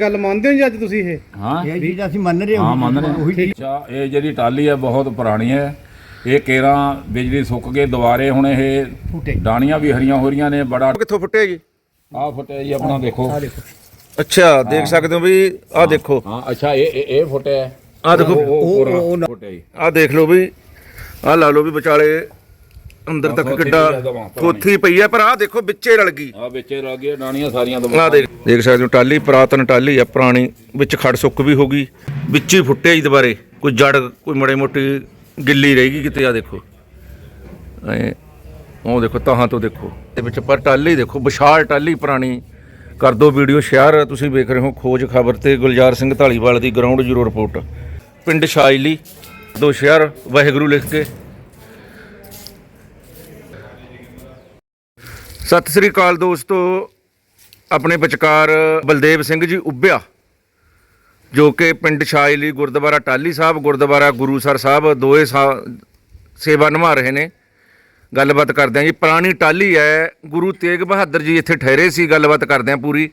ਗੱਲ ਮੰਨਦੇ ਹੋ ਜੀ ਅੱਜ ਤੁਸੀਂ ਇਹ? ਹਾਂ। ਇਹ ਚੀਜ਼ ਅਸੀਂ ਮੰਨ ਰਹੇ ਹਾਂ। ਮੰਨ ਰਹੇ ਉਹੀ ਹਾਂ। ਅੱਛਾ ਇਹ ਜਿਹੜੀ ਟਾਲੀ ਹੈ ਬਹੁਤ ਪੁਰਾਣੀ ਹੈ। ਇਹ ਕੇਰਾਂ ਬਿਜਲੀ ਸੁੱਕ ਕੇ ਦੁਬਾਰੇ ਹੁਣ ਇਹ ਫੁੱਟੇ। ਡਾਣੀਆਂ ਵੀ ਹਰੀਆਂ ਹੋ ਰਹੀਆਂ ਨੇ ਬੜਾ ਕਿੱਥੋਂ ਫੁੱਟਿਆ ਜੀ? ਆਹ ਫੁੱਟਿਆ ਜੀ ਆਪਣਾ ਦੇਖੋ। ਅੱਛਾ ਦੇਖ ਸਕਦੇ ਹੋ ਵੀ ਆਹ ਦੇਖੋ। ਹਾਂ ਅੱਛਾ ਇਹ ਇਹ ਹੈ। ਆਹ ਦੇਖੋ। ਉਹ- ਉਹ ਫੁੱਟਿਆ ਜੀ। ਆਹ ਦੇਖ ਲਓ ਵੀ ਆਹ ਲਾ ਲਓ ਵੀ ਵਿਚਾਲੇ ਅੰਦਰ ਤੱਕ ਕਿੱਡਾ ਪਈ ਆ ਦਵਾਂ, ਥੋਥੀ ਪਈ ਹੈ ਪਰ ਆਹ ਦੇਖੋ ਵਿੱਚੇ ਰਲ ਗਈ। ਆ ਵਿੱਚੇ ਲੱਗ ਗਏ ਡਾਣੀਆਂ ਸਾਰੀਆਂ ਆਹ ਦੇਖ। ਦੇਖ ਸਕਦੇ ਹੋ ਟਾਲੀ ਪੁਰਾਤਨ ਟਾਲੀ ਆ ਪੁਰਾਣੀ ਵਿੱਚ ਖੜ ਸੁੱਕ ਵੀ ਹੋ ਗਈ ਵਿੱਚ ਹੀ ਫੁੱਟਿਆ ਜੀ ਦੁਬਾਰੇ। ਕੋਈ ਜੜ ਕੋਈ ਮੜੇ ਮੋਟੀ ਗਿੱਲੀ ਰਹਿ ਗਈ ਕਿਤੇ ਆ ਦੇਖੋ। ਐ ਉਹ ਦੇਖੋ ਤਾਹਾਂ ਤੋਂ ਦੇਖੋ। ਤੇ ਵਿੱਚ ਪਰ ਟਾਲੀ ਦੇਖੋ ਵਿਸ਼ਾਲ ਟਾਲੀ ਪੁਰਾਣੀ। ਕਰ ਦੋ ਵੀਡੀਓ ਸ਼ੇਅਰ ਤੁਸੀਂ ਵੇਖ ਰਹੇ ਹੋ ਖੋਜ ਖਬਰ ਤੇ ਗੁਲਜ਼ਾਰ ਸਿੰਘ ਢਾਲੀਵਾਲ ਦੀ ਗਰਾਊਂਡ ਜ਼ੀਰੋ ਰਿਪੋਰਟ। ਪਿੰਡ ਸ਼ਾਇਲੀ ਦੋ ਸ਼ੇਅਰ ਵਾਹਿਗੁਰੂ ਲਿਖ ਕੇ। ਸਤਿ ਸ੍ਰੀ ਅਕਾਲ ਦੋਸਤੋ। ਆਪਣੇ ਵਿਚਕਾਰ ਬਲਦੇਵ ਸਿੰਘ ਜੀ ਉੱਭਿਆ, ਜੋ ਕਿ ਪਿੰਡ ਸ਼ਾਇਲੀ ਗੁਰਦੁਆਰਾ ਟਾਲੀ ਸਾਹਿਬ, ਗੁਰਦੁਆਰਾ ਗੁਰੂਸਰ ਸਾਹਿਬ ਦੋਏ ਸਾ- ਸੇਵਾ ਨਿਭਾ ਰਹੇ ਨੇ। ਗੱਲਬਾਤ ਕਰਦੇ ਹਾਂ ਜੀ। ਪੁਰਾਣੀ ਟਾਲੀ ਹੈ, ਗੁਰੂ ਤੇਗ ਬਹਾਦਰ ਜੀ ਇੱਥੇ ਠਹਿਰੇ ਸੀ, ਗੱਲਬਾਤ ਕਰਦੇ ਹਾਂ ਪੂਰੀ।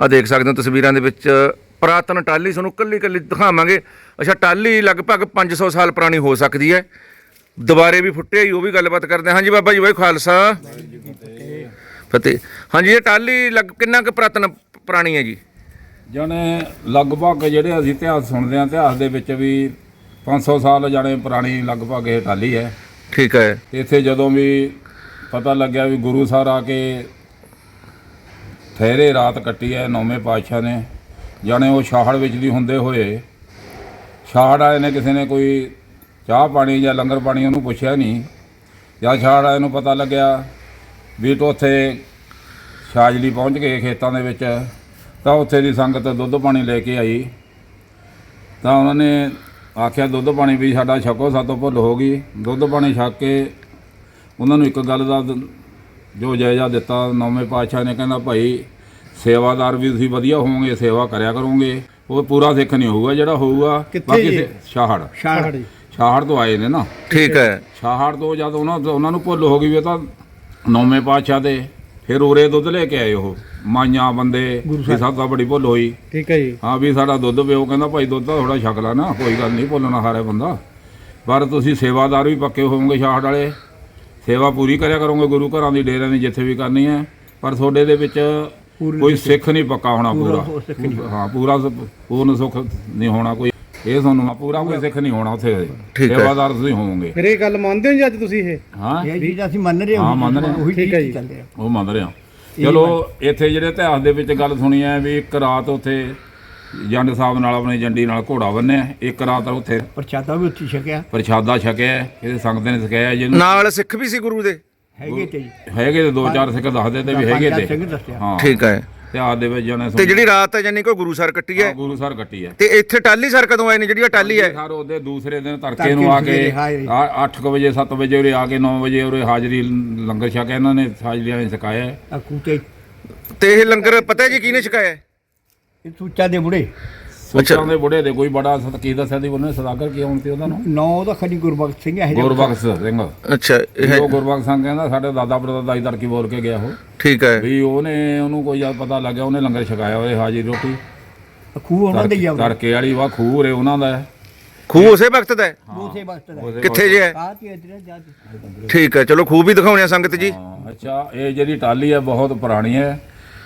ਆ ਦੇਖ ਸਕਦੇ ਹੋ ਤਸਵੀਰਾਂ ਦੇ ਵਿੱਚ, ਪੁਰਾਤਨ ਟਾਲੀ ਤੁਹਾਨੂੰ ਕੱਲੀ ਕੱਲੀ ਦਿਖਾਵਾਂਗੇ। ਅੱਛਾ ਟਾਲੀ ਲਗਭਗ 500 ਸਾਲ ਪੁਰਾਣੀ ਹੋ ਸਕਦੀ ਹੈ। ਦੁਬਾਰੇ ਵੀ ਫੁੱਟੇ ਹੀ, ਉਹ ਵੀ ਗੱਲਬਾਤ ਕਰਦੇ ਹਾਂ। ਹਾਂਜੀ ਬਾਬਾ ਜੀ ਵਾਹਿ ਖਾਲਸਾ। ਫਤਿਹ। ਹਾਂਜੀ ਇਹ ਟਾਲੀ ਲਗ ਕਿੰਨਾ ਕੁ ਪੁਰਾਤਨ ਪੁਰਾਣੀ ਹੈ ਜੀ? ਜਾਣੇ ਲਗਭਗ ਜਿਹੜੇ ਅਸੀਂ ਇਤਿਹਾਸ ਸੁਣਦੇ ਹਾਂ ਇਤਿਹਾਸ ਦੇ ਵਿੱਚ ਵੀ 500 ਸਾਲ ਜਾਣੇ ਪੁਰਾਣੀ ਲਗਭਗ ਇਹ ਟਾਲੀ ਹੈ। ਠੀਕ ਹੈ। ਤੇ ਇੱਥੇ ਜਦੋਂ ਵੀ ਪਤਾ ਲੱਗਿਆ ਵੀ ਗੁਰੂ ਸਾਹਿਬ ਆ ਕੇ ਠਹਿਰੇ ਰਾਤ ਕੱਟੀ ਹੈ ਨੌਵੇਂ ਪਾਤਸ਼ਾਹ ਨੇ ਜਾਣੇ ਉਹ ਛਾਹੜ ਵਿੱਚ ਦੀ ਹੁੰਦੇ ਹੋਏ ਛਾਹੜ ਆਏ ਨੇ ਕਿਸੇ ਨੇ ਕੋਈ ਚਾਹ ਪਾਣੀ ਜਾਂ ਲੰਗਰ ਪਾਣੀ ਉਹਨੂੰ ਪੁੱਛਿਆ ਨਹੀਂ। ਜਾਂ ਛਾਹੜ ਆਏ ਨੂੰ ਪਤਾ ਲੱਗਿਆ ਵੀ ਤੋਂ ਉੱਥੇ ਛਾਜਲੀ ਪਹੁੰਚ ਗਏ ਖੇਤਾਂ ਦੇ ਵਿੱਚ ਤਾਂ ਉੱਥੇ ਦੀ ਸੰਗਤ ਦੁੱਧ ਪਾਣੀ ਲੈ ਕੇ ਆਈ। ਤਾਂ ਉਹਨਾਂ ਨੇ ਆਖਿਆ ਦੁੱਧ ਪਾਣੀ ਵੀ ਸਾਡਾ ਛਕੋ ਸਾਤੋਂ ਭੁੱਲ ਹੋ ਗਈ। ਦੁੱਧ ਪਾਣੀ ਛਕ ਕੇ ਉਹਨਾਂ ਨੂੰ ਇੱਕ ਗੱਲ ਦਾ ਜੋ ਜਾਇਜ਼ਾ ਦਿੱਤਾ ਨੌਵੇਂ ਪਾਤਸ਼ਾਹ ਨੇ ਕਹਿੰਦਾ ਭਾਈ ਸੇਵਾਦਾਰ ਵੀ ਤੁਸੀਂ ਵਧੀਆ ਹੋਵੋਗੇ ਸੇਵਾ ਕਰਿਆ ਕਰੋਗੇ। ਉਹ ਪੂਰਾ ਸਿੱਖ ਨਹੀਂ ਹੋਊਗਾ ਜਿਹੜਾ ਹੋਊਗਾ ਕਿੱਥੇ ਜੀ? ਸੇ- ਛਾਹੜ ਛਾੜ ਛਾਹੜ ਤੋਂ ਆਏ ਨੇ ਨਾ। ਠੀਕ ਹੈ। ਛਾਹੜ ਤੋਂ ਜਦ ਉਹਨਾਂ ਉਹਨਾਂ ਨੂੰ ਭੁੱਲ ਹੋ ਗਈ ਵੀ ਇਹ ਤਾਂ ਨੌਵੇਂ ਪਾਤਸ਼ਾਹ ਦੇ ਫਿਰ ਉਰੇ ਦੁੱਧ ਲੈ ਕੇ ਆਏ ਉਹ। ਮਾਈਆਂ ਬੰਦੇ ਵੀ ਦਾ ਬੜੀ ਭੁੱਲ ਹੋਈ। ਠੀਕ ਹੈ ਜੀ। ਹਾਂ ਵੀ ਸਾਡਾ ਦੁੱਧ ਪਿਓ ਕਹਿੰਦਾ ਭਾਈ ਦੁੱਧ ਤਾਂ ਥੋੜਾ ਛਕ ਲਾ ਨਾ ਕੋਈ ਗੱਲ ਨਹੀਂ ਭੁੱਲਣਾ ਹਾਰੇ ਬੰਦਾ। ਪਰ ਤੁਸੀਂ ਸੇਵਾਦਾਰ ਵੀ ਪੱਕੇ ਹੋਵੋਗੇ ਛਾਹੜ ਵਾਲੇ। ਸੇਵਾ ਪੂਰੀ ਕਰਿਆ ਕਰੋਗੇ ਗੁਰੂ ਘਰਾਂ ਦੀ ਡੇਰਿਆਂ ਦੀ ਜਿੱਥੇ ਵੀ ਕਰਨੀ ਹੈ। ਪਰ ਤੁਹਾਡੇ ਦੇ ਵਿੱਚ ਕੋਈ ਸਿੱਖ ਨਹੀਂ ਪੱਕਾ ਹੋਣਾ ਪੂਰਾ ਹਾਂ ਪੂਰਾ ਪੂਰਨ ਸੁੱਖ ਨਹੀਂ ਹੋਣਾ ਕੋਈ। ਇਹ ਤੁਹਾਨੂੰ ਪੂਰਾ ਕੋਈ ਸਿੱਖ ਨਹੀਂ ਹੋਣਾ ਉੱਥੇ। ਠੀਕ ਹੈ। ਸੇਵਾਦਾਰ ਤੁਸੀਂ ਹੋਵੋਗੇ। ਫਿਰ ਇਹ ਗੱਲ ਮੰਨਦੇ ਹੋ ਜੀ ਅੱਜ ਤੁਸੀਂ ਇਹ? ਹਾਂ। ਇਹ ਚੀਜ਼ ਅਸੀਂ ਮੰਨ ਰਹੇ ਹਾਂ, ਮੰਨ ਰਹੇ ਹਾਂ। ਉਹੀ ਠੀਕ ਹੈ ਜੀ। ਚੱਲ ਰਿਹਾ। ਉਹ ਮੰਨ ਰਿਹਾ ਚਲੋ ਇੱਥੇ ਜਿਹੜੇ ਇਤਿਹਾਸ ਦੇ ਵਿੱਚ ਗੱਲ ਸੁਣੀ ਹੈ ਵੀ ਇੱਕ ਰਾਤ ਉੱਥੇ ਜੰਡ ਸਾਹਿਬ ਨਾਲ ਆਪਣੀ ਜੰਡੀ ਨਾਲ ਘੋੜਾ ਬੰਨਿਆ। ਇੱਕ ਰਾਤ ਉੱਥੇ ਪ੍ਰਚਾਤਾ ਵੀ ਉੱਥੇ ਛਕਿਆ। ਪ੍ਰਸ਼ਾਦਾ ਛਕਿਆ ਇਹਦੇ ਸੰਗਤ ਨੇ ਸਿਖਾਇਆ ਜਿਹਨੂੰ ਨਾਲ ਸਿੱਖ ਵੀ ਸੀ ਗੁਰੂ ਦੇ? ਹੈਗੇ ਤੇ ਜੀ। ਹੈਗੇ ਤੇ ਦੋ ਚਾਰ ਸਿੱਖ ਦੱਸਦੇ ਤੇ ਵੀ ਹੈਗੇ ਪੰਜ ਤੇ। ਚਾਰ ਸਿੰਘ ਦੱਸਿਆ। ਹਾਂ। ਠੀਕ ਹੈ। ਇਤਿਹਾਸ ਦੇ ਵਿੱਚ ਜਾਣੇ ਤੇ ਜਿਹੜੀ ਰਾਤ ਹੈ ਜਾਨੀ ਕੋ ਗੁਰੂ ਸਰ ਕੱਟੀ ਹੈ? ਗੁਰੂ ਸਰ ਕੱਟੀ ਹੈ। ਤੇ ਇੱਥੇ ਟਾਲੀ ਸਰ ਕਦੋਂ ਆਏ ਨੇ? ਜਿਹੜੀ ਇਹ ਟਾਲੀ ਹੈ? ਸਰ ਉਹਦੇ ਦੂਸਰੇ ਦਿਨ ਤੜਕੇ ਨੂੰ ਆ ਕੇ ਸਵੇਰੇ ਹਾਜ਼ਰੀ। 8 ਵਜੇ 7 ਵਜੇ ਉਰੇ ਆ ਕੇ 9 ਵਜੇ ਉਰੇ ਹਾਜ਼ਰੀ ਲੰਗਰ ਛਕਿਆ ਇਹਨਾਂ ਨੇ ਹਾਜ਼ਰੀਆਂ ਨੇ ਸਿਖਾਇਆ ਹੈ। ਆ ਕੂਤੇ। ਤੇ ਇਹ ਲੰਗਰ ਪਤਾ ਹੈ ਜੀ ਕਿਹਨੇ ਛਕਾਇਆ ਹੈ? ਇਹ ਸੂਚਾ ਦੇ ਬੁੜੇ। ਸੁੱਚਾਂ ਦੇ ਬੁੜੇ ਦੇ ਕੋਈ ਬੜਾ ਸਤ ਕੀ ਦੱਸਿਆ ਦੀ ਉਹਨੇ? ਸਦਾਗਰ ਕੀ ਆਉਣ ਤੇ ਉਹਦਾ ਨਾਮ? ਨੌ ਦਾ ਖੜੀ ਗੁਰਬਖਸ਼ ਸਿੰਘ ਹੈ ਗੁਰਬਖਸ਼ ਸਿੰਘ। ਅੱਛਾ ਇਹ ਹੈ- ਉਹ ਗੁਰਬਖਸ਼ ਸਿੰਘ ਕਹਿੰਦਾ ਸਾਡੇ ਦਾਦਾ ਪੜਦਾਦਾ ਦੀ ਤੜਕੀ ਬੋਲ ਕੇ ਗਿਆ ਉਹ। ਠੀਕ ਹੈ। ਵੀ ਉਹਨੇ ਉਹਨੂੰ ਕੋਈ ਜਦ ਪਤਾ ਲੱਗਿਆ ਉਹਨੇ ਲੰਗਰ ਛਕਾਇਆ ਉਹਦੇ ਹਾਜ਼ਰੀ ਰੋਟੀ। ਖੂਹ ਉਹਨਾਂ ਦੇ ਹੀ ਆ ਤੜਕੇ ਵਾਲੀ ਵਾ ਖੂਹ ਰੇ ਉਹਨਾਂ ਦਾ ਹੈ। ਖੂਹ ਉਸੇ ਵਕਤ ਦਾ ਹੈ? ਉਸੇ ਵਕਤ ਦਾ ਕਿੱਥੇ ਜੇ ਹੈ? ਆ ਤੇ ਇਧਰ ਜਾ ਕੇ। ਠੀਕ ਹੈ ਚਲੋ ਖੂਹ ਵੀ ਦਿਖਾਉਣੇ ਆ ਸੰਗਤ ਜੀ। ਹਾਂ, ਅੱਛਾ ਇਹ ਜਿਹੜੀ ਟਾਲੀ ਹੈ ਬਹੁਤ ਪੁਰਾਣੀ ਹੈ।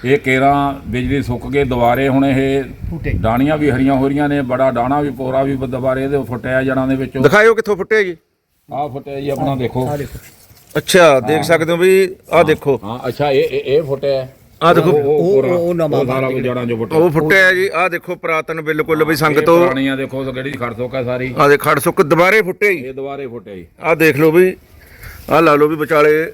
ਇਹ ਕੇਰਾਂ ਬਿਜਲੀ ਸੁੱਕ ਕੇ ਦੁਬਾਰੇ ਹੁਣ ਇਹ ਫੁੱਟੇ। ਡਾਣੀਆਂ ਵੀ ਹਰੀਆਂ ਹੋ ਰਹੀਆਂ ਨੇ ਬੜਾ ਡਾਣਾ ਵੀ ਪੋਰਾ ਵੀ ਦੁਬਾਰੇ ਇਹਦੇ ਫੁੱਟਿਆ ਜੜਾਂ ਦੇ ਵਿੱਚੋਂ। ਦਿਖਾਇਓ ਕਿੱਥੋਂ ਫੁੱਟਿਆ ਜੀ। ਆਹ ਫੁੱਟਿਆ ਜੀ ਆਪਣਾ ਦੇਖੋ। ਆ ਦੇਖੋ। ਅੱਛਾ ਦੇਖ ਸਕਦੇ ਹੋ ਵੀ ਆਹ ਦੇਖੋ। ਹਾਂ ਅੱਛਾ ਇਹ ਇਹ ਇਹ ਫੁੱਟਿਆ ਹੈ। ਆਹ ਦੇਖੋ ਉਹ ਉਹ ਨਵਾਂ ਉਹ ਸਾਰਾ ਕੁਝ ਜੜਾਂ ਜੋ ਫੁੱਟਿਆ। ਉਹ ਫੁੱਟਿਆ ਜੀ। ਆਹ ਦੇਖੋ ਪੁਰਾਤਨ ਬਿਲਕੁਲ ਵੀ ਸੰਗਤੋ ਪੁਰਾਣੀਆਂ ਦੇਖੋ ਕਿਹੜੀ ਖੜ ਸੋਕਾ ਸਾਰੀ। ਆਹ ਦੇ ਖੜ ਸੁੱਕ ਦੁਬਾਰੇ ਫੁੱਟੇ ਜੀ ਇਹ ਦੁਬਾਰੇ ਫੁੱਟਿਆ ਜੀ ਆਹ ਦੇਖ ਲਓ ਵੀ ਆਹ ਲਾ ਲਓ ਵੀ ਵਿਚਾਲੇ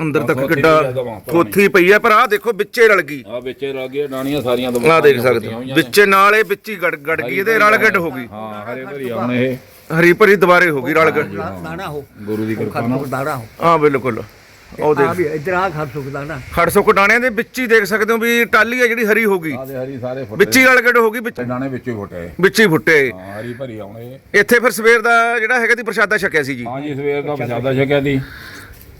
ਅੰਦਰ ਤੱਕ ਥੋਥੀ ਕਿੱਡਾ ਪਈ ਆ ਦਵਾਂ, ਥੋਥੀ ਪਈ ਹੈ ਪਰ ਆਹ ਦੇਖੋ ਵਿੱਚੇ ਰਲ ਗਈ। ਆ ਵਿੱਚੇ ਲੱਗ ਗਏ ਡਾਣੀਆਂ ਸਾਰੀਆਂ ਆਹ ਦੇਖ ਸਕਦੇ ਹੋ। ਵਿੱਚ ਨਾਲ ਇਹ ਵਿੱਚ ਹੀ ਗੜ ਗੜ ਗਈ ਇਹਦੇ ਰਲ ਗੱਡ ਹੋ। ਗਈ। ਹਾਂ ਹਰੇ ਭਰੀ ਹੁਣ ਇਹ। ਹਰੀ ਭਰੀ ਦੁਬਾਰੇ ਹੋ ਗਈ ਰਲ ਗੱਡ ਦਾਣਾ ਹੋ। ਗੁਰੂ ਦੀ ਕਿਰਪਾ ਨਾਲ। ਦਾਣਾ ਹੋ। ਹਾਂ ਬਿਲਕੁਲ। ਉਹ ਆ ਦੇਖ ਵੀ ਇਧਰ ਆ ਖੜ ਸੁੱਕ ਦਾਣਾ। ਖੜ ਸੁੱਕ ਡਾਣਿਆਂ ਦੇ ਵਿੱਚ ਹੀ ਦੇਖ ਸਕਦੇ ਹੋ ਵੀ ਟਾਲੀ ਹੈ ਜਿਹੜੀ ਹਰੀ ਹੋ ਗਈ। ਆਦੇ ਹਰੀ ਸਾਰੇ ਫੁੱਟੇ। ਵਿੱਚ ਹੀ ਰਲ ਗੱਡ ਹੋ ਗਈ ਵਿੱਚ ਡਾਣੇ ਵਿੱਚੇ ਫੁੱਟੇ। ਵਿੱਚ ਹੀ ਫੁੱਟੇ। ਹਾਂ ਹਰੀ ਭਰੀ ਆਉਣੇ। ਇੱਥੇ ਫਿਰ ਸਵੇਰ ਦਾ ਜਿਹੜਾ ਹੈਗਾ ਦੀ ਪ੍ਰਸ਼ਾਦਾ ਛਕਿਆ ਸੀ ਜੀ। ਹਾਂ ਜੀ ਸਵੇਰ ਦਾ ਪ੍ਰਸ਼ਾਦਾ ਛਕਿਆ ਦੀ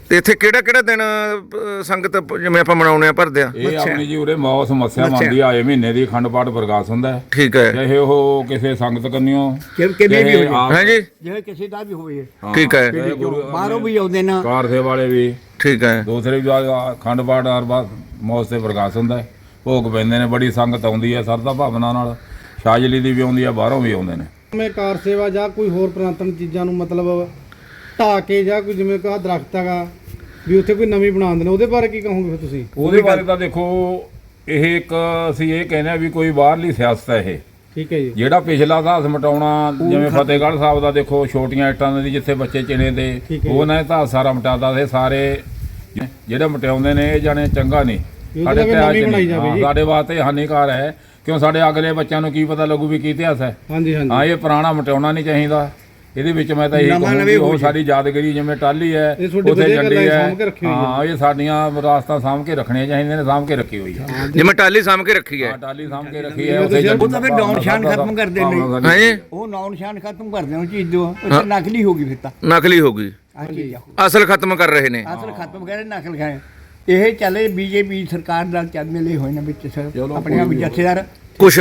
ਤੇ ਇੱਥੇ ਕਿਹੜਾ ਕਿਹੜਾ ਦਿਨ ਅ, ਸੰਗਤ ਜਿਵੇਂ ਆਪਾਂ ਮਨਾਉਣੇ ਆ ਭਰਦੇ ਆ? ਇਹ ਆਪਣੀ ਜੀ ਉਰੇ ਮੌਸ ਮੱਸਿਆ ਮੰਨਦੀ ਆਏ ਮਹੀਨੇ ਦੀ ਅਖੰਡ ਪਾਠ ਪ੍ਰਕਾਸ਼ ਹੁੰਦਾ ਹੈ। ਠੀਕ ਹੈ। ਚਾਹੇ ਉਹ ਕਿਸੇ ਸੰਗਤ ਕੰਨਿਓ ਕਿ ਕਿਵੇਂ ਵੀ ਹੋ ਚਾਹੇ ਜੇ ਆਪ- ਹੈ ਜੀ? ਕਿਸੇ ਦਾ ਵੀ ਹੋਵੇ। ਠੀਕ ਹੈ। ਚਾਹੇ ਗੁਰੂ ਬਾਹਰੋਂ ਵੀ ਆਉਂਦੇ ਨਾ। ਕਾਰ ਸੇ ਵਾਲੇ ਵੀ। ਠੀਕ ਹੈ। ਦੂਸਰੇ ਵੀ ਆ- ਅਖੰਡ ਪਾਠ ਹਰ ਬਾਤ ਮੌਸ ਤੇ ਪ੍ਰਕਾਸ਼ ਹੁੰਦਾ ਹੈ। ਭੋਗ ਪੈਂਦੇ ਨੇ ਬੜੀ ਸੰਗਤ ਆਉਂਦੀ ਹੈ ਸਰਦਾ ਭਾਵਨਾ ਨਾਲ। ਸ਼ਾਜਲੀ ਦੀ ਵੀ ਆਉਂਦੀ ਹੈ ਬਾਹਰੋਂ ਵੀ ਆਉਂਦੇ ਨੇ। ਮੈਂ ਕਾਰ ਸੇਵਾ ਜਾਂ ਕੋਈ ਹੋਰ ਪੁਰਾਤਨ ਚੀਜ਼ਾਂ ਨੂੰ ਮਤਲਬ ਕੇ ਜਾਂ ਕੋਈ ਜਿਵੇਂ ਕਹਾ ਦਰਖਤ ਹੈਗਾ ਵੀ ਉੱਥੇ ਕੋਈ ਨਵੀਂ ਬਣਾ ਦਿੰਦੇ ਉਹਦੇ ਬਾਰੇ ਕੀ ਕਹੋਗੇ ਫਿਰ ਤੁਸੀਂ? ਉਹਦੇ ਬਾਰੇ ਤਾਂ ਦੇਖੋ ਇਹ ਇੱਕ ਅਸੀਂ ਇਹ ਕਹਿੰਦੇ ਆ ਵੀ ਕੋਈ ਬਾਹਰਲੀ ਸਿਆਸਤ ਹੈ ਇਹ। ਠੀਕ ਹੈ ਜੀ। ਜਿਹੜਾ ਪਿਛਲਾ ਇਤਿਹਾਸ ਮਟਾਉਣਾ ਜਿਵੇਂ ਫਤਿਹਗੜ੍ਹ ਸਾਹਿਬ ਦਾ ਦੇਖੋ ਛੋਟੀਆਂ ਇੱਟਾਂ ਦੇ ਜਿੱਥੇ ਬੱਚੇ ਚਿਣੇ ਹੈ। ਉਹਨਾਂ ਨੇ ਤਾਂ ਸਾਰਾ ਮਟਾਦਾ ਸੀ ਸਾਰੇ ਜਿਹੜੇ ਮਟਾਉਂਦੇ ਨੇ ਇਹ ਜਾਣੇ ਚੰਗਾ ਨਹੀਂ। ਇਹ ਤਾਂ। ਸਾਡੇ ਵਾਸਤੇ ਹਾਨੀਕਾਰ ਹੈ। ਕਿਉਂ? ਸਾਡੇ ਅਗਲੇ ਬੱਚਿਆਂ ਨੂੰ ਕੀ ਪਤਾ ਲੱਗੂ ਵੀ ਕੀ ਇਤਿਹਾਸ ਹੈ। ਹਾਂਜੀ ਹਾਂਜੀ। ਹਾਂ ਇਹ ਪੁਰਾਣਾ ਮਟਾਉਣਾ ਨਹੀਂ ਚਾਹੀਦਾ। ਇਹਦੇ ਵਿੱਚ ਮੈਂ ਤਾਂ ਇਹ ਕਹੂੰਗਾ ਉਹ ਸਾਡੀ ਯਾਦਗਾਰੀ ਜਿਵੇਂ ਟਾਲੀ ਹੈ ਉੱਥੇ ਝੰਡੀ ਹੈ, ਹੈ। ਸਾਂਭ ਕੇ ਰੱਖੀ ਹੋਈ ਹੈ। ਹਾਂ ਇਹ ਸਾਡੀਆਂ ਵਿਰਾਸਤਾਂ ਸਾਂਭ ਕੇ ਰੱਖਣੀਆਂ ਚਾਹੀਦੀਆਂ ਨੇ ਸਾਂਭ ਕੇ ਰੱਖੀ ਹੋਈ ਹੈ। ਜਿਵੇਂ ਟਾਲੀ ਸਾਂਭ ਕੇ ਰੱਖੀ ਹੈ। ਹਾਂ ਟਾਲੀ ਸਾਂਭ ਕੇ ਰੱਖੀ ਹੈ ਜਿਵੇਂ ਉੱਥੇ ਤੁਸੀਂ- ਉਹ ਤਾਂ ਫਿਰ ਡਾਊਨ ਸ਼ਾਨ ਖਤਮ ਕਰ ਦਿੰਦੇ ਨੇ। ਹੈ? ਜੀ ਉਹ ਨੌ ਨਿਸ਼ਾਨ ਖਤਮ ਕਰ ਦੇਣ ਚੀਜ਼ ਦੋ ਉਹ ਤਾਂ ਨਕਲੀ ਹੋ ਗਈ ਫਿਰ ਤਾਂ। ਨਕਲੀ ਹੋ ਗਈ। ਅਸਲ ਖਤਮ ਕਰ ਰਹੇ ਨੇ। ਅਸਲ ਖਤਮ ਕਰੇ ਨਕਲ ਖਾਏ ਇਹ ਚੱਲੇ ਬੀਜੇਪੀ ਸਰਕਾਰ ਨਾਲ ਚੱਲ ਮਿਲੇ ਹੋਏ ਨੇ ਵਿੱਚ ਆਪਣੇ ਆਪ ਜਥੇਦਾਰ। ਕੁਛ।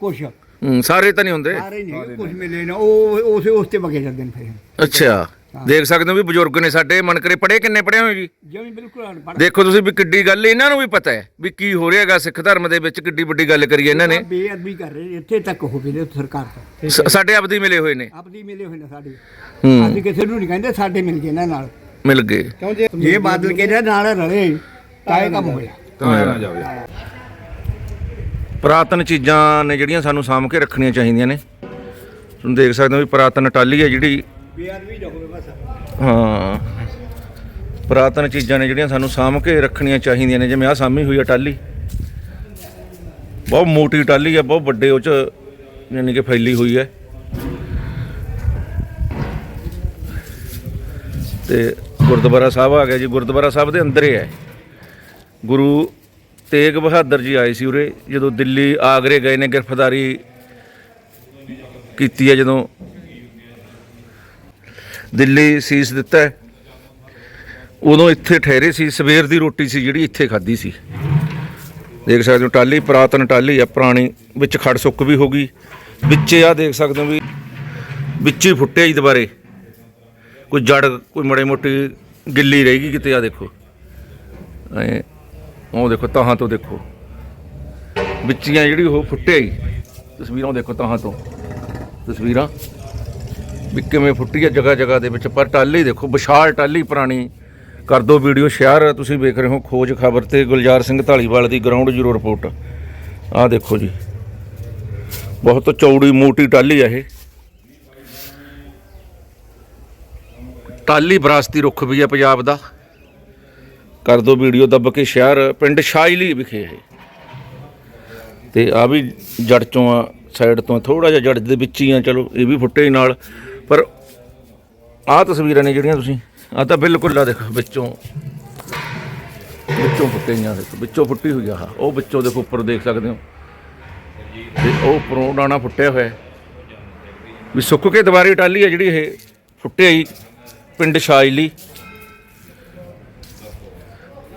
ਕੁਛ। ਹੂੰ, ਸਾਰੇ ਤਾਂ ਨਹੀਂ ਹੁੰਦੇ? ਸਾਰੇ ਨਹੀਂ ਕੁਛ ਮਿਲੇ ਨੇ ਉਹ ਉਸੇ ਉਸ ਤੇ ਵਗੇ ਜਾਂਦੇ ਨੇ ਫਿਰ। ਅੱਛਾ ਦੇਖ ਸਕਦੇ ਹੋ ਵੀ ਬਜ਼ੁਰਗ ਨੇ ਸਾਡੇ ਮਨ ਕਰੇ ਪੜੇ ਕਿੰਨੇ ਪੜੇ ਹੋਏ ਜੀ? ਜਿਵੇਂ ਬਿਲਕੁਲ ਅਨਪੜ੍ਹ। ਦੇਖੋ ਤੁਸੀਂ ਵੀ ਕਿੱਡੀ ਗੱਲ ਇਹਨਾਂ ਨੂੰ ਵੀ ਪਤਾ ਹੈ ਵੀ ਕੀ ਹੋ ਰਿਹਾ ਹੈਗਾ ਸਿੱਖ ਧਰਮ ਦੇ ਵਿੱਚ ਕਿੱਡੀ ਵੱਡੀ ਗੱਲ ਕਰੀ ਹੈ ਇਹਨਾਂ ਨੇ। ਬੇਅਦਬੀ ਕਰ ਰਹੇ ਨੇ, ਇੱਥੇ ਤੱਕ ਹੋ ਗਏ ਨੇ ਸਰਕਾਰ ਤੋਂ। ਸ- ਸਾਡੇ ਆਪਦੀ ਮਿਲੇ ਹੋਏ ਨੇ। ਆਪਦੀ ਮਿਲੇ ਹੋਏ ਨੇ ਸਾਡੇ। ਹੂੰ। ਅਸੀਂ ਕਿਸੇ ਨੂੰ ਨਹੀਂ ਕਹਿੰਦੇ ਸਾਡੇ ਮਿਲ ਗਏ ਇਹਨਾਂ ਨਾਲ। ਮਿਲ ਗਏ। ਕਿਉਂ ਜੇ ਜੇ ਬਾਦਲ ਕੇ ਨਾਲ ਰਲੇ ਤਾਂ ਇਹ ਕੰਮ ਹੋਇਆ। ਤਾਂ ਨਾ ਜਾਵੇ। ਪੁਰਾਤਨ ਚੀਜ਼ਾਂ ਨੇ ਜਿਹੜੀਆਂ ਸਾਨੂੰ ਸਾਂਭ ਕੇ ਰੱਖਣੀਆਂ ਚਾਹੀਦੀਆਂ ਨੇ। ਤੁਸੀਂ ਦੇਖ ਸਕਦੇ ਹੋ ਵੀ ਪੁਰਾਤਨ ਟਾਲੀ ਹੈ ਜਿਹੜੀ। ਹਾਂ। ਪੁਰਾਤਨ ਚੀਜ਼ਾਂ ਨੇ ਜਿਹੜੀਆਂ ਸਾਨੂੰ ਸਾਂਭ ਕੇ ਰੱਖਣੀਆਂ ਚਾਹੀਦੀਆਂ ਨੇ, ਜਿਵੇਂ ਆ ਸਾਂਭੀ ਹੋਈ ਆ ਟਾਲੀ ਬਹੁਤ ਮੋਟੀ ਟਾਲੀ ਹੈ ਬਹੁਤ ਵੱਡੇ ਉਹ ਚ ਯਾਨੀ ਕਿ ਫੈਲੀ ਹੋਈ ਹੈ। ਤੇ ਗੁਰਦੁਆਰਾ ਸਾਹਿਬ ਆ ਗਿਆ ਜੀ, ਗੁਰਦੁਆਰਾ ਸਾਹਿਬ ਦੇ ਅੰਦਰ ਹੀ ਹੈ। ਗੁਰੂ ਤੇਗ ਬਹਾਦਰ ਜੀ ਆਏ ਸੀ ਉਰੇ, ਜਦੋਂ ਦਿੱਲੀ ਆਗਰੇ ਗਏ ਨੇ, ਗ੍ਰਿਫਤਾਰੀ ਕੀਤੀ ਹੈ ਜਦੋਂ ਦਿੱਲੀ ਸੀਸ ਦਿੱਤਾ ਉਦੋਂ ਇੱਥੇ ਠਹਿਰੇ ਸੀ, ਸਵੇਰ ਦੀ ਰੋਟੀ ਸੀ ਜਿਹੜੀ ਇੱਥੇ ਖਾਧੀ ਸੀ। ਦੇਖ ਸਕਦੇ ਹੋ ਟਾਲੀ ਪੁਰਾਤਨ ਟਾਲੀ ਆ, ਪੁਰਾਣੀ ਵਿੱਚ ਖੜ ਸੁੱਕ ਵੀ ਹੋ ਗਈ। ਵਿੱਚ ਆ ਦੇਖ ਸਕਦੇ ਹੋ ਵੀ ਵਿੱਚ ਹੀ ਫੁੱਟਿਆ ਹੀ ਦੁਬਾਰੇ। ਕੋਈ ਜੜ, ਕੋਈ ਮੜੇ ਮੋਟੀ ਗਿੱਲੀ ਰਹੇਗੀ ਕਿਤੇ ਆ ਦੇਖੋ। ਐ ਉਹ ਦੇਖੋ, ਤਾਹਾਂ ਤੋਂ ਦੇਖੋ। ਵਿੱਚੀਆਂ ਜਿਹੜੀ ਉਹ ਫੁੱਟਿਆ ਹੀ। ਤਸਵੀਰਾਂ ਉਹ ਦੇਖੋ ਤਾਹਾਂ ਤੋਂ। ਤਸਵੀਰਾਂ ਵੀ ਕਿਵੇਂ ਫੁੱਟੀ ਹੈ ਜਗ੍ਹਾ ਜਗ੍ਹਾ ਦੇ ਵਿੱਚ। ਪਰ ਟਾਲੀ ਦੇਖੋ, ਵਿਸ਼ਾਲ ਟਾਲੀ ਪੁਰਾਣੀ। ਕਰ ਦਿਓ ਵੀਡੀਓ ਸ਼ੇਅਰ, ਤੁਸੀਂ ਵੇਖ ਰਹੇ ਹੋ ਖੋਜ ਖਬਰ ਤੇ ਗੁਲਜ਼ਾਰ ਸਿੰਘ ਢਾਲੀਵਾਲ ਦੀ ਗਰਾਊਂਡ ਜ਼ੀਰੋ ਰਿਪੋਰਟ ਆਹ ਦੇਖੋ ਜੀ। ਬਹੁਤ ਚੌੜੀ ਮੋਟੀ ਟਾਲੀ ਹੈ ਇਹ। ਟਾਲੀ ਵਿਰਾਸਤੀ ਰੁੱਖ ਵੀ ਹੈ ਪੰਜਾਬ ਦਾ। ਕਰ ਦਿਓ ਵੀਡੀਓ ਦੱਬ ਕੇ ਸ਼ਹਿਰ ਪਿੰਡ ਸ਼ਾਇਲੀ ਵਿਖੇ ਇਹ। ਤੇ ਆ ਵੀ ਜੜ ਚੋਂ ਆ, ਸਾਈਡ ਤੋਂ ਥੋੜਾ ਜਿਹਾ ਜੜ ਦੇ ਵਿੱਚ ਹੀ ਆ, ਚਲੋ ਇਹ ਵੀ ਫੁੱਟੇ ਹੀ ਨਾਲ। ਪਰ ਆਹ ਤਸਵੀਰਾਂ ਨੇ ਜਿਹੜੀਆਂ ਤੁਸੀਂ, ਆ ਤਾਂ ਬਿਲਕੁਲ ਆ ਦੇਖੋ, ਵਿੱਚੋਂ ਵਿੱਚੋਂ ਫੁੱਟੇ ਹੀ ਦੇਖੋ, ਵਿੱਚੋਂ ਫੁੱਟੀ ਹੋਈ ਆ ਆਹ। ਉਹ ਵਿੱਚੋਂ ਦੇਖੋ, ਉੱਪਰ ਦੇਖ ਸਕਦੇ ਹੋ। ਤੇ ਉਹ ਉੱਪਰੋਂ ਡਾਣਾ ਫੁੱਟਿਆ ਹੋਇਆ ਵੀ ਸੁੱਕ ਕੇ ਦੁਬਾਰੇ ਟਾਲੀ ਆ ਜਿਹੜੀ ਇਹ ਫੁੱਟਿਆ ਹੀ ਪਿੰਡ ਸ਼ਾਇਲੀ।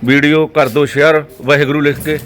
ਵੀਡੀਓ ਕਰ ਦਿਓ ਸ਼ੇਅਰ ਵਾਹਿਗੁਰੂ ਲਿਖ ਕੇ।